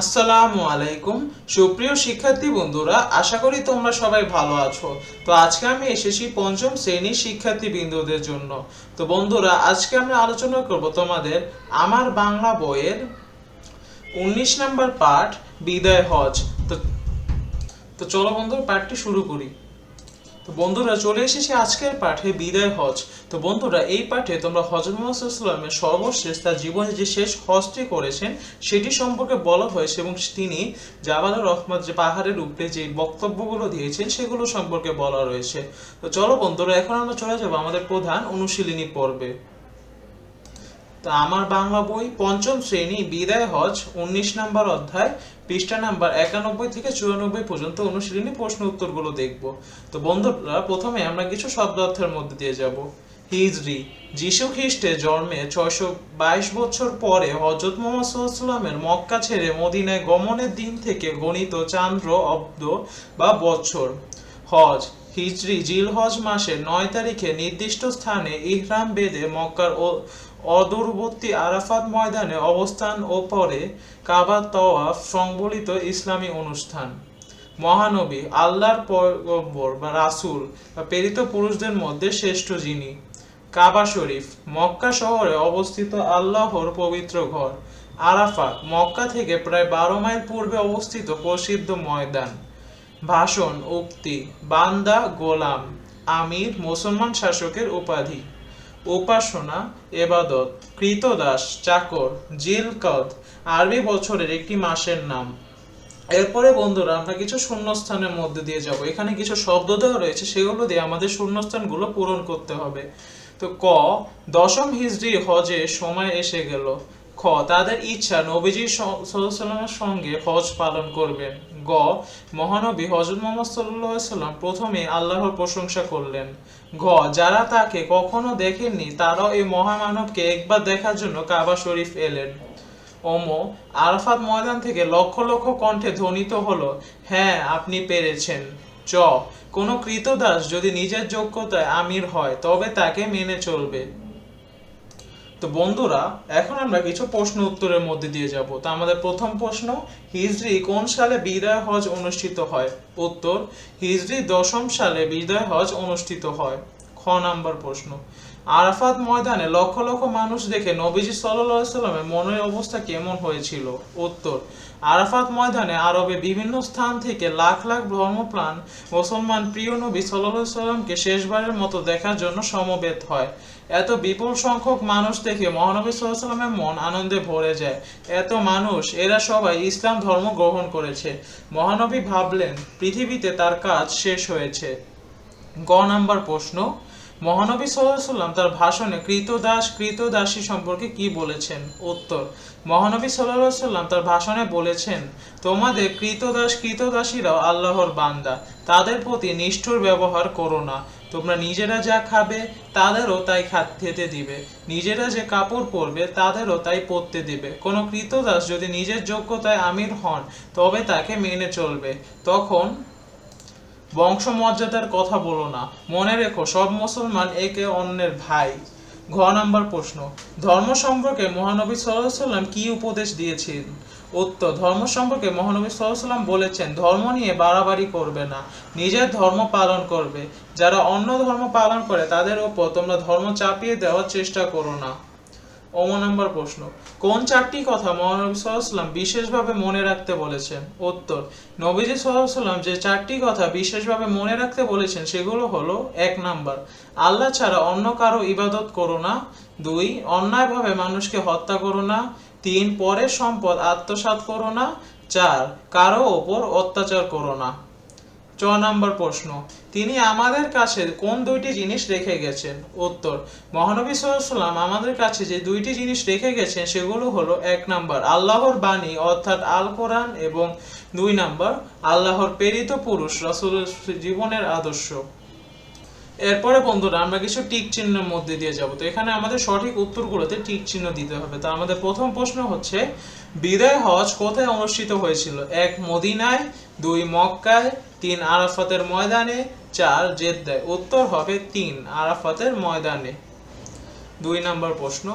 আসসালামু আলাইকুম। সুপ্রিয় শিক্ষার্থী বন্ধুরা, আশা করি তোমরা সবাই ভালো আছো। তো আজকে আমি এসেছি পঞ্চম শ্রেণির শিক্ষার্থী বিন্দুদের জন্য। তো বন্ধুরা, আজকে আমরা আলোচনা করব তোমাদের আমার বাংলা বইয়ের উনিশ নাম্বার পাঠ, বিদায় হজ। তো তো চলো বন্ধুরা, পাঠটি শুরু করি। তো বন্ধুরা চলে এসেছি আজকের পাঠে বিদায় হজ। তো বন্ধুরা, এই পাঠে তোমরা হজরত মোহাম্মদের সর্বশেষ তার জীবনে যে শেষ হজটি করেছেন, সেটি সম্পর্কে বলা হয়েছে এবং তিনি জাবাল রহমান যে পাহাড়ের উপরে যে বক্তব্যগুলো দিয়েছেন, সেগুলো সম্পর্কে বলা রয়েছে। তো চলো বন্ধুরা, এখন আমরা চলে যাব আমাদের প্রধান অনুশীলনী পর্বে। তো আমার বাংলা বই পঞ্চম শ্রেণি, বিদায় হজ, উনিশ নাম্বার অধ্যায়, পৃষ্ঠা নাম্বার একানব্বই থেকে চুরানব্বই পর্যন্ত অনুশীলনী প্রশ্ন উত্তরগুলো দেখব। তো বন্ধুরা, প্রথমে আমরা কিছু শব্দার্থের মধ্যে দিয়ে যাব। হিজরি, যিশু খ্রিস্টে জন্মে ছয়শো বাইশ বছর পরে হজরত মোহাম্মদ সাল্লামের মক্কা ছেড়ে মদিনায় গমনের দিন থেকে গণিত, চান্দ্র, অব্দ বা বছর হজ। হিজরি জিলহজ মাসের নয় তারিখে নির্দিষ্ট স্থানে ইহরাম বেঁধে মক্কার ও- অদূরবর্তী আরাফাত ময়দানে অবস্থান ও পরে কাবা তওয়াফ সংবলিত ইসলামী অনুষ্ঠান। মহানবী, আল্লাহর পয়গম্বর বা রাসূল বা প্রেরিত পুরুষদের মধ্যে শ্রেষ্ঠ যিনি। কাবা শরীফ, মক্কা শহরে অবস্থিত আল্লাহর পবিত্র ঘর। আরাফাত, মক্কা থেকে প্রায় বারো মাইল পূর্বে অবস্থিত প্রসিদ্ধ ময়দান। ভাষণ, উক্তি, বান্দা, গোলাম, আমির, মুসলমান শাসকের উপাধি, উপাসনা, এবাদত, কৃতদাস, চাকর, জিলকদ, আরবি বছরের একটি মাসের নাম। এরপরে বন্ধুরা, আমরা কিছু শূন্যস্থানের মধ্যে দিয়ে যাব। এখানে কিছু শব্দ দেওয়া রয়েছে, সেগুলো দিয়ে আমাদের শূন্যস্থানগুলো পূরণ করতে হবে। তো ক, দশম হিজড়ি হজে সময় এসে গেল। তাদের ইচ্ছা নবীজি সাল্লামের সঙ্গে হজ পালন করবেন। গ, মহানবী হজরত মোহাম্মদ সাল্লাম প্রথমে আল্লাহর প্রশংসা করলেন। ঘ যারা তাকে কখনো দেখেননি, তারাও এই মহামানবকে একবার দেখার জন্য কাবা শরীফ এলেন। ওম আরাফাত ময়দান থেকে লক্ষ লক্ষ কণ্ঠে ধ্বনিত হলো হ্যাঁ আপনি পেরেছেন। চ, কোনো কৃতদাস যদি নিজের যোগ্যতায় আমির হয়, তবে তাকে মেনে চলবে। তো বন্ধুরা, এখন আমরা কিছু প্রশ্ন উত্তরের মধ্যে দিয়ে যাব। তো আমাদের প্রথম প্রশ্ন, হিজরি কোন সালে বিদায় হজ অনুষ্ঠিত হয়? উত্তর, হিজরি দশম সালে বিদায় হজ অনুষ্ঠিত হয়। খ নাম্বার প্রশ্ন, আরাফাত ময়দানে লক্ষ লক্ষ মানুষ দেখে নবীজি সাল্লামের মনের অবস্থা কেমন হয়েছিল? উত্তর, আরাফাত ময়দানে আরবে বিভিন্ন স্থান থেকে লাখ লাখ ধর্মপ্রাণ মুসলমান প্রিয় নবী সাল্লাহ সাল্লামকে শেষবারের মতো দেখার জন্য সমবেত হয়। এত বিপুল সংখ্যক মানুষ দেখে মহানবী সাল্লামের মন আনন্দে ভরে যায়। এত মানুষ, এরা সবাই ইসলাম ধর্ম গ্রহণ করেছে। মহানবী ভাবলেন, পৃথিবীতে তার কাজ শেষ হয়েছে। গ নাম্বার প্রশ্ন, মহানবী সাল্লাম তার ভাষণে কৃতদাস, কৃতদাসী সম্পর্কে কি বলেছেন? উত্তর, মহানবী সাল্লাম তার ভাষণে বলেছেন, তোমাদের কৃতদাস, কৃতদাসীরাও আল্লাহর বান্দা। তাদের প্রতি নিষ্ঠুর ব্যবহার করো না। তোমরা নিজেরা যা খাবে, তাদেরও তাই খেতে দিবে। নিজেরা যে কাপড় পরবে, তাদেরও তাই পরতে দিবে। কোনো কৃতদাস যদি নিজের যোগ্যতায় আমির হন, তবে তাকে মেনে চলবে। তখন বংশমর্যাদার কথা বলো না। মনে রেখো, সব মুসলমান একে অন্যের ভাই। ঘ নম্বর প্রশ্ন, ধর্ম সম্পর্কে মহানবী সাল্লাম কি উপদেশ দিয়েছেন? উত্তর, ধর্ম সম্পর্কে মহানবী সাল্লাম বলেছেন, ধর্ম নিয়ে বাড়াবাড়ি করবে না, নিজের ধর্ম পালন করবে। যারা অন্য ধর্ম পালন করে তাদের ওপর তোমরা ধর্ম চাপিয়ে দেওয়ার চেষ্টা করো না। ওম নম্বর প্রশ্ন। কোন চারটি কথা মহানবী সাল্লাম বিশেষভাবে মনে রাখতে বলেছেন? উত্তর, নবীজি সাল্লাম যে চারটি কথা বিশেষভাবে মনে রাখতে বলেছেন সেগুলো হলো এক নাম্বার, আল্লাহ ছাড়া অন্য কারও ইবাদত করো না, দুই, অন্যায়ভাবে মানুষকে হত্যা করো না, তিন, পরের সম্পদ আত্মসাৎ করো না, চার, কারও ওপর অত্যাচার করো না। চ নাম্বার প্রশ্ন। তিনি আমাদের কাছে কোন দুইটি জিনিস রেখে গেছেন? উত্তর, মহানবী সাল্লাম আমাদের কাছে যে দুইটি জিনিস রেখে গেছেন, সেগুলো হলো এক নাম্বার আল্লাহর বাণী, অর্থাৎ আল কোরআন এবং দুই নাম্বার আল্লাহর প্রেরিত পুরুষ, রাসূলের জীবনের আদর্শ। এরপরে বন্ধুরা, আমরা কিছু টিক চিহ্নের মধ্যে দিয়ে যাব। তো এখানে আমাদের সঠিক উত্তরগুলোতে টিক চিহ্ন দিতে হবে। তো আমাদের প্রথম প্রশ্ন হচ্ছে, বিদায় হজ কোথায় অনুষ্ঠিত হয়েছিল? এক মদিনায়, দুই মক্কায় তিন আরাফাতের ময়দানে, চার জেদ্দায়। উত্তর হবে তিন আরাফাতের ময়দানে। দুই নাম্বার প্রশ্ন,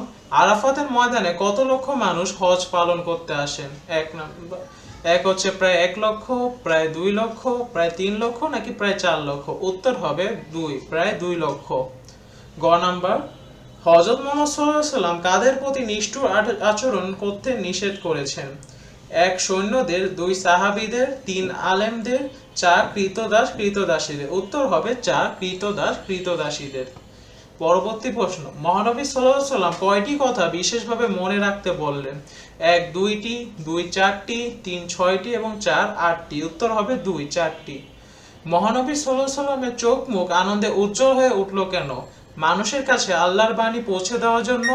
আরাফাতের ময়দানে কত লক্ষ মানুষ হজ পালন করতে আসেন? এক নাম্বার, এক হচ্ছে প্রায় এক লক্ষ, প্রায় দুই লক্ষ, প্রায় তিন লক্ষ নাকি প্রায় চার লক্ষ? উত্তর হবে দুই, প্রায় দুই লক্ষ। গ নাম্বার হজরত মোহাম্মদ সাল্লাম কাদের প্রতি নিষ্ঠুর আচরণ করতে নিষেধ করেছেন? এক সৈন্যদের, দুই সাহাবিদের, তিন আলেমদের, চার কৃতদাস কৃতদাসীদের। উত্তর হবে চার কৃতদাস কৃতদাসীদের। পরবর্তী প্রশ্ন। মহানবী সাল্লাম কয়টি কথা বিশেষভাবে মনে রাখতে বললেন? এক, দুইটি, দুই, চারটি, তিন, ছয়টি এবং চার, আটটি। উত্তর হবে দুই, চারটি। মহানবী সাল্লাল্লাহু সাল্লামের চোখ মুখ আনন্দে উজ্জ্বল হয়ে উঠল কেন? মানুষের কাছে আল্লাহর বাণী পৌঁছে দেওয়ার জন্য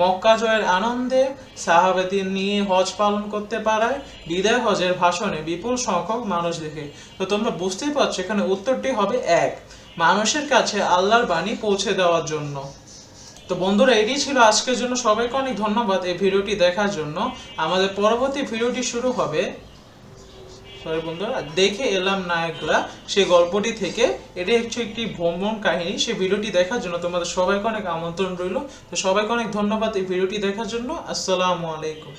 মক্কা জয়ের আনন্দে সাহাবেদিন নিয়ে হজ পালন করতে পারায়। বিদায় হজের ভাষণে বিপুল সংখ্যক মানুষ দেখে। তো তোমরা বুঝতেই পারছ, এখানে উত্তরটি হবে এক। মানুষের কাছে আল্লাহর বাণী পৌঁছে দেওয়ার জন্য। তো বন্ধুরা, এটি ছিল আজকের জন্য। সবাইকে অনেক ধন্যবাদ এই ভিডিওটি দেখার জন্য। আমাদের পরবর্তী ভিডিওটি শুরু হবে সরি বন্ধুরা, দেখে এলাম নায়করা। সেই গল্পটি থেকে এটি হচ্ছে একটি ভ্রমণ কাহিনী। সেই ভিডিওটি দেখার জন্য তোমাদের সবাইকে অনেক আমন্ত্রণ রইল। তো সবাইকে অনেক ধন্যবাদ এই ভিডিওটি দেখার জন্য। আসসালামু আলাইকুম।